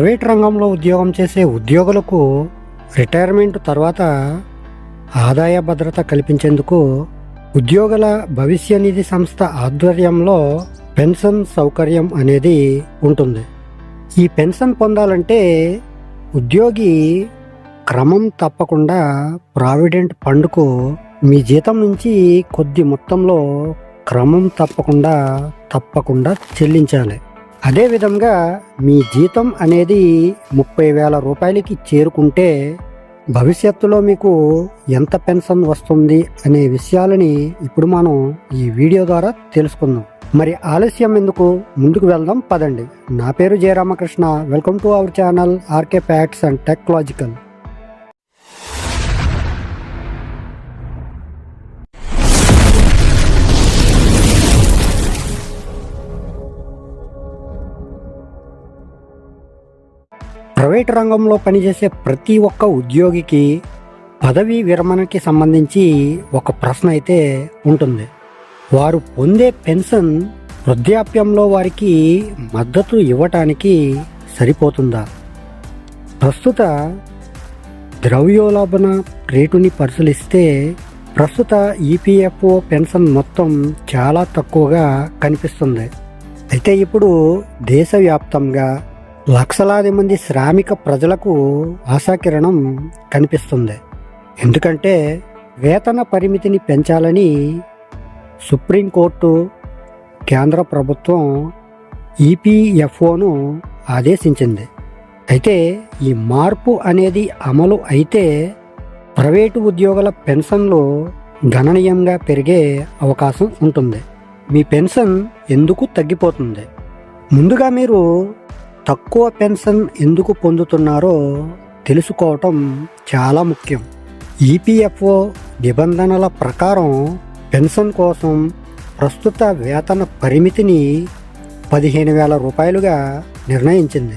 Private రంగంలో ఉద్యోగం చేసే ఉద్యోగులకు రిటైర్మెంట్ తర్వాత ఆదాయ భద్రత కల్పించేందుకు ఉద్యోగుల భవిష్య నిధి సంస్థ ఆధ్వర్యంలో పెన్షన్ సౌకర్యం అనేది ఉంటుంది. ఈ పెన్షన్ పొందాలంటే ఉద్యోగి క్రమం తప్పకుండా ప్రావిడెంట్ ఫండ్కు మీ జీతం నుంచి కొద్ది మొత్తంలో క్రమం తప్పకుండా తప్పకుండా చెల్లించాలి. అదేవిధంగా మీ జీతం అనేది ముప్పై వేల రూపాయలకి చేరుకుంటే భవిష్యత్తులో మీకు ఎంత పెన్షన్ వస్తుంది అనే విషయాలని ఇప్పుడు మనం ఈ వీడియో ద్వారా తెలుసుకుందాం. మరి ఆలస్యం ఎందుకు? ముందుకు వెళ్దాం పదండి. నా పేరు Jayaramakrishna. Welcome to our channel RK facts and technological private రంగంలో పనిచేసే ప్రతి ఒక్క ఉద్యోగికి పదవీ విరమణకి సంబంధించి ఒక ప్రశ్న అయితే ఉంటుంది. వారు పొందే పెన్షన్ వృద్ధాప్యంలో వారికి మద్దతు ఇవ్వటానికి సరిపోతుందా? ప్రస్తుత ద్రవ్యోల్బణ రేటుని పరిశీలిస్తే ప్రస్తుత ఈపీఎఫ్ఓ పెన్షన్ మొత్తం చాలా తక్కువగా కనిపిస్తుంది. అయితే ఇప్పుడు దేశవ్యాప్తంగా లక్షలాది మంది శ్రామిక ప్రజలకు ఆశాకిరణం కనిపిస్తుంది. ఎందుకంటే వేతన పరిమితిని పెంచాలని సుప్రీంకోర్టు కేంద్ర ప్రభుత్వం ఈపీఎఫ్ఓను ఆదేశించింది. అయితే ఈ మార్పు అనేది అమలు అయితే ప్రైవేటు ఉద్యోగుల పెన్షన్లు గణనీయంగా పెరిగే అవకాశం ఉంటుంది. మీ పెన్షన్ ఎందుకు తగ్గిపోతుంది? ముందుగా మీరు తక్కువ పెన్షన్ ఎందుకు పొందుతున్నారో తెలుసుకోవటం చాలా ముఖ్యం. ఈపీఎఫ్ఓ నిబంధనల ప్రకారం పెన్షన్ కోసం ప్రస్తుత వేతన పరిమితిని పదిహేను వేల రూపాయలుగా నిర్ణయించింది.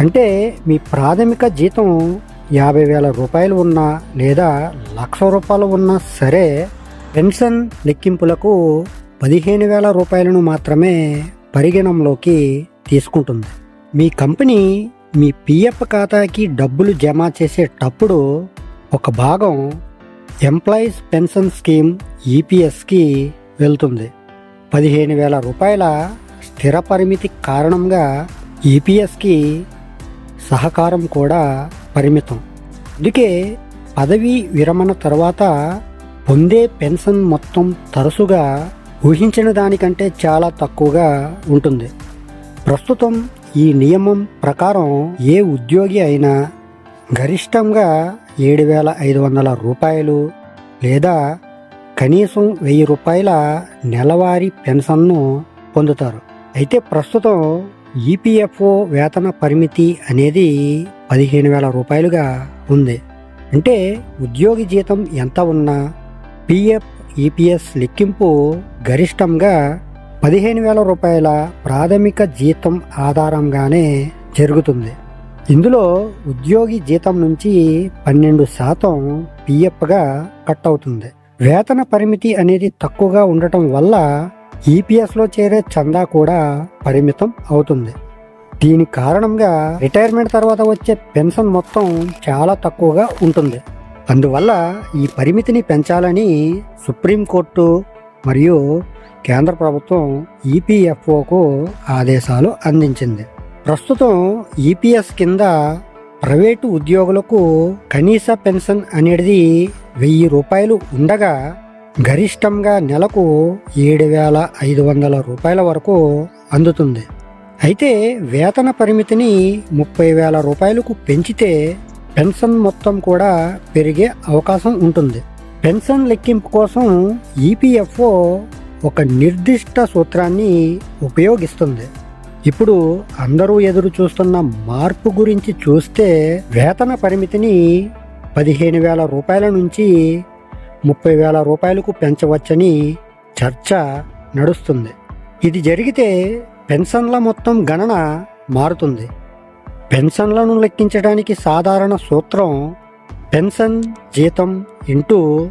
అంటే మీ ప్రాథమిక జీతం యాభై వేల రూపాయలు ఉన్నా లేదా లక్ష రూపాయలు ఉన్నా సరే పెన్షన్ లెక్కింపులకు పదిహేను వేల రూపాయలను మాత్రమే పరిగణంలోకి తీసుకుంటుంది. మీ కంపెనీ మీ పిఎఫ్ ఖాతాకి డబ్బులు జమ చేసేటప్పుడు ఒక భాగం ఎంప్లాయీస్ పెన్షన్ స్కీమ్ ఈపీఎస్కి వెళ్తుంది. పదిహేను వేల రూపాయల స్థిర పరిమితి కారణంగా ఈపీఎస్కి సహకారం కూడా పరిమితం. అందుకే పదవీ విరమణ తర్వాత పొందే పెన్షన్ మొత్తం తరచుగా ఊహించిన దానికంటే చాలా తక్కువగా ఉంటుంది. ప్రస్తుతం ఈ నియమం ప్రకారం ఏ ఉద్యోగి అయినా గరిష్టంగా ఏడు వేల ఐదు వందల రూపాయలు లేదా కనీసం వెయ్యి రూపాయల నెలవారీ పెన్షన్ను పొందుతారు. అయితే ప్రస్తుతం ఈపీఎఫ్ఓ వేతన పరిమితి అనేది పదిహేను వేల రూపాయలుగా ఉంది. అంటే ఉద్యోగి జీతం ఎంత ఉన్నా పిఎఫ్ ఈపీఎస్ లెక్కింపు గరిష్టంగా పదిహేను వేల రూపాయల ప్రాథమిక జీతం ఆధారంగానే జరుగుతుంది. ఇందులో ఉద్యోగి జీతం నుంచి పన్నెండు శాతం పిఎఫ్గా కట్ అవుతుంది. వేతన పరిమితి అనేది తక్కువగా ఉండటం వల్ల ఈపీఎస్లో చేరే చందా కూడా పరిమితం అవుతుంది. దీని కారణంగా రిటైర్మెంట్ తర్వాత వచ్చే పెన్షన్ మొత్తం చాలా తక్కువగా ఉంటుంది. అందువల్ల ఈ పరిమితిని పెంచాలని సుప్రీంకోర్టు మరియు కేంద్ర ప్రభుత్వం ఈపీఎఫ్ఓకు ఆదేశాలు అందించింది. ప్రస్తుతం ఈపీఎస్ కింద ప్రైవేటు ఉద్యోగులకు కనీస పెన్షన్ అనేది వెయ్యి రూపాయలు ఉండగా గరిష్టంగా నెలకు ఏడు వేల ఐదు వందల రూపాయల వరకు అందుతుంది. అయితే వేతన పరిమితిని ముప్పై వేల రూపాయలకు పెంచితే పెన్షన్ మొత్తం కూడా పెరిగే అవకాశం ఉంటుంది. పెన్షన్ లెక్కింపు కోసం ఈపీఎఫ్ఓ ఒక నిర్దిష్ట సూత్రాన్ని ఉపయోగిస్తుంది. ఇప్పుడు అందరూ ఎదురు చూస్తున్న మార్పు గురించి చూస్తే వేతన పరిమితిని పదిహేను వేల రూపాయల నుంచి ముప్పై వేల రూపాయలకు పెంచవచ్చని చర్చ నడుస్తుంది. ఇది జరిగితే పెన్షన్ల మొత్తం గణన మారుతుంది. పెన్షన్లను లెక్కించడానికి సాధారణ సూత్రం పెన్షన్ జీతం ఇంటూ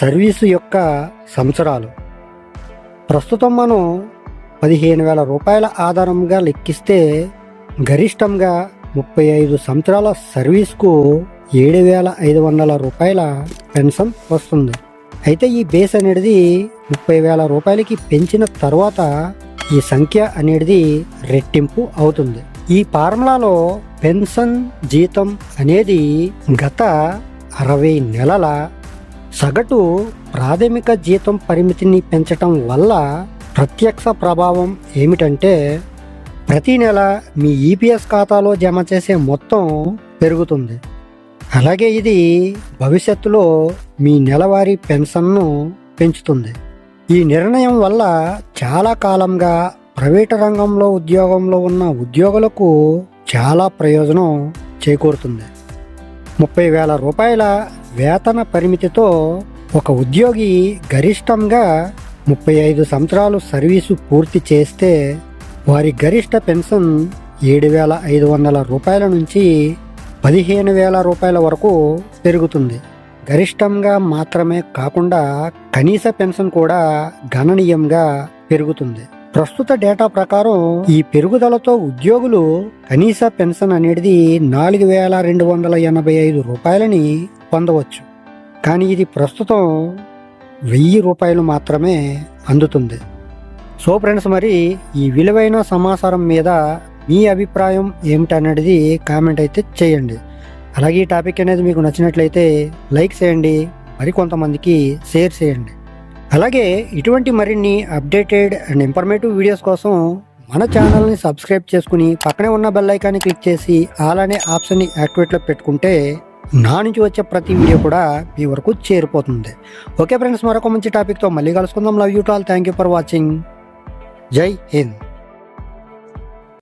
సర్వీసు యొక్క సంవత్సరాలు. ప్రస్తుతం మనం పదిహేను వేల రూపాయల ఆధారంగా లెక్కిస్తే గరిష్టంగా ముప్పై ఐదు సంవత్సరాల సర్వీస్కు ఏడు వేల ఐదు వందల రూపాయల పెన్షన్ వస్తుంది. అయితే ఈ బేస్ అనేది ముప్పై వేల రూపాయలకి పెంచిన తర్వాత ఈ సంఖ్య అనేది రెట్టింపు అవుతుంది. ఈ ఫార్ములాలో పెన్షన్ జీతం అనేది గత అరవై నెలల సగటు ప్రాథమిక జీతం పరిమితిని పెంచటం వల్ల ప్రత్యక్ష ప్రభావం ఏమిటంటే ప్రతి నెల మీ ఈపీఎస్ ఖాతాలో జమ చేసే మొత్తం పెరుగుతుంది. అలాగే ఇది భవిష్యత్తులో మీ నెలవారీ పెన్షన్ను పెంచుతుంది. ఈ నిర్ణయం వల్ల చాలా కాలంగా ప్రైవేట్ రంగంలో ఉద్యోగంలో ఉన్న ఉద్యోగులకు చాలా ప్రయోజనం చేకూరుతుంది. ముప్పై వేల రూపాయల వేతన పరిమితితో ఒక ఉద్యోగి గరిష్టంగా ముప్పై ఐదు సంవత్సరాలు సర్వీసు పూర్తి చేస్తే వారి గరిష్ట పెన్షన్ ఏడు వేల ఐదు వందల రూపాయల నుంచి పదిహేను వేల రూపాయల వరకు పెరుగుతుంది. గరిష్టంగా మాత్రమే కాకుండా కనీస పెన్షన్ కూడా గణనీయంగా పెరుగుతుంది. ప్రస్తుత డేటా ప్రకారం ఈ పెరుగుదలతో ఉద్యోగులు కనీస పెన్షన్ అనేది నాలుగు వేల రెండు వందల ఎనభై ఐదు రూపాయలని పొందవచ్చు. కానీ ఇది ప్రస్తుతం వెయ్యి రూపాయలు మాత్రమే అందుతుంది. సో ఫ్రెండ్స్ మరి ఈ విలువైన సమాచారం మీద మీ అభిప్రాయం ఏమిటనేది కామెంట్ అయితే చేయండి. అలాగే ఈ టాపిక్ అనేది మీకు నచ్చినట్లయితే లైక్ చేయండి మరి కొంతమందికి షేర్ చేయండి. అలాగే ఇటువంటి మరిన్ని అప్డేటెడ్ అండ్ ఇన్ఫర్మేటివ్ వీడియోస్ కోసం మన ఛానల్ని సబ్స్క్రైబ్ చేసుకుని పక్కనే ఉన్న బెల్ ఐకాన్ని క్లిక్ చేసి అలానే ఆప్షన్ని యాక్టివేట్లో పెట్టుకుంటే నా నుంచి వచ్చే ప్రతి వీడియో కూడా మీ వరకు చేరిపోతుంది. ఓకే ఫ్రెండ్స్ మరొక మంచి టాపిక్తో మళ్ళీ కలుసుకుందాం. Love you all thank you for watching జై హింద్.